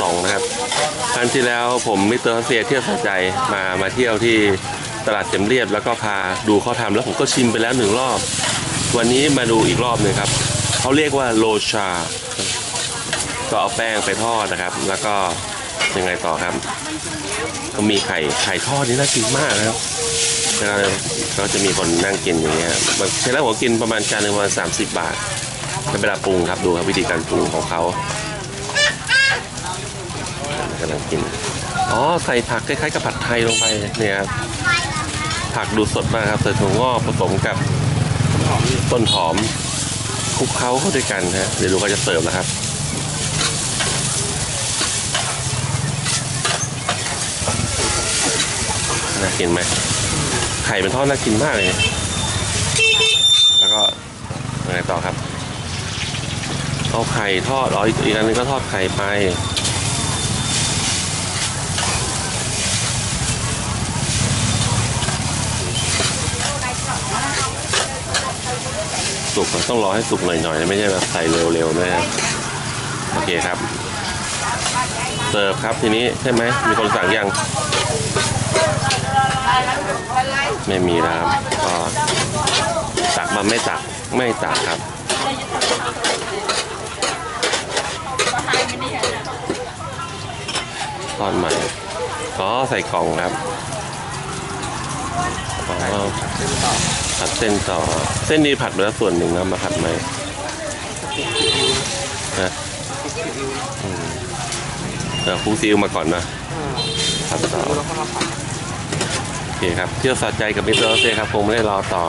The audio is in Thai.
สองนะครับครั้งที่แล้วผมมิเตอร์เซียเที่ยวสะใจมามาเที่ยวที่ตลาดเต็มเรียบ แล้วก็พาดูเขาทำแล้วผมก็ชิมไปแล้วหนึ่งรอบ วันนี้มาดูอีกรอบหนึ่งครับเขาเรียกว่าโลชา ก็เอาแป้งไปทอดนะครับ แล้วก็ยังไงต่อครับก็มีไข่ไข่ทอดนี่น่ากินมากนะครับแล้วก็จะมีคนนั่งกินอย่างเงี้ยบางทีแล้วผมกินประมาณจานหนึ่งประมาณสามสิบบาทเป็นเวลาปรุงครับดูครับวิธีการปรุงของเขา กำลังกิน อ๋อ ใส่ผักคล้ายๆกับผัดไทยลงไปเนี่ยครับผักดูสดมากครับใส่ถั่วงอกผสมกับต้นหอมคลุกเคล้าเข้าด้วยกันฮะเดี๋ยวดูเขาจะเสิร์ฟนะครับน่ากินไหมไข่เป็นทอดน่ากินมากเลย แล้วก็ยังไงต่อครับ เอาไข่ทอดอ๋ออีกอันนึงก็ทอดไข่ไป สุกต้องรอให้สุกหน่อยๆ ไม่ใช่แบบใส่เร็วๆนะฮะโอเคครับ เสิร์ฟครับทีนี้ใช่ไหมมีคนสั่งยัง ไม่มีแล้วครับก็ตักมาไม่ตักไม่ตักครับทอดใหม่อ๋อใส่กล่องครับ อ๋อผัดเส้นต่อ เส้นนี้ผัดไปแล้วส่วนหนึ่งนะมาผัดใหม่นะอืมเดี๋ยวคลุกซีอิ๊วมาก่อนนะผัดต่อแล้วก็มาผัดโอเคครับ เที่ยวสะใจกับมิสเตอร์เซ่ครับคงไม่ได้รอต่อ